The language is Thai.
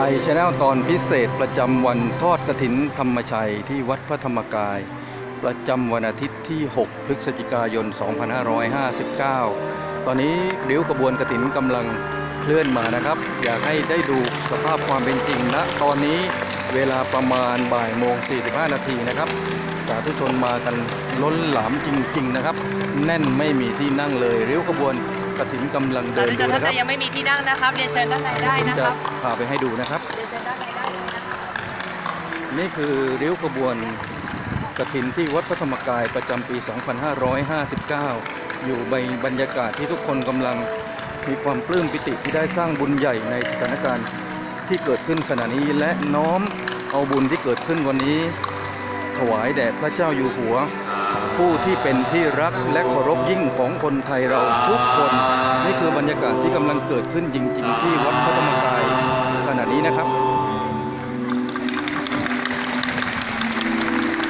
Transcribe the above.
ไอชแนลตอนพิเศษประจำวันทอดกระถินธรรมชัยที่วัดพระธรรมกาย ประจำวันอาทิตย์ที่ 6 พฤศจิกายน 2559 ตอนนี้ริ้วขบวนกระถินกำลังเคลื่อนมานะครับ อยากให้ได้ดูสภาพความเป็นจริงณตอนนี้เวลาประมาณบ่ายโมง 45 นาทีนะครับ สาธุชนมากันล้นหลามจริง ๆ นะครับ แน่นไม่มีที่นั่งเลยริ้วขบวน กระถินกำลังสาเดินธุชดูนท่านนะคใดรับยังไม่มีที่นั่งนะครับเรียนเชิญด้านในได้ผมนะคจะรับพาไปให้ดูนะครับเรียนเชิญด้านในได้เลยนะครับนี่คือริ้วขบวนกระถินที่วัดพระธรรมกายประจำปี 2559 อยู่ในบรรยากาศที่ทุกคนกำลังมีความปลื้มปิติที่ได้สร้างบุญใหญ่ในสถานการณ์ที่เกิดขึ้นขณะนี้และน้อมเอาบุญที่เกิดขึ้นวันนี้ ถวายแด่พระเจ้าอยู่หัว ผู้ที่เป็นที่รักและเคารพยิ่งของคนไทยเราทุกคน นี่คือบรรยากาศที่กำลังเกิดขึ้นจริง ๆ ที่วัดพระธรรม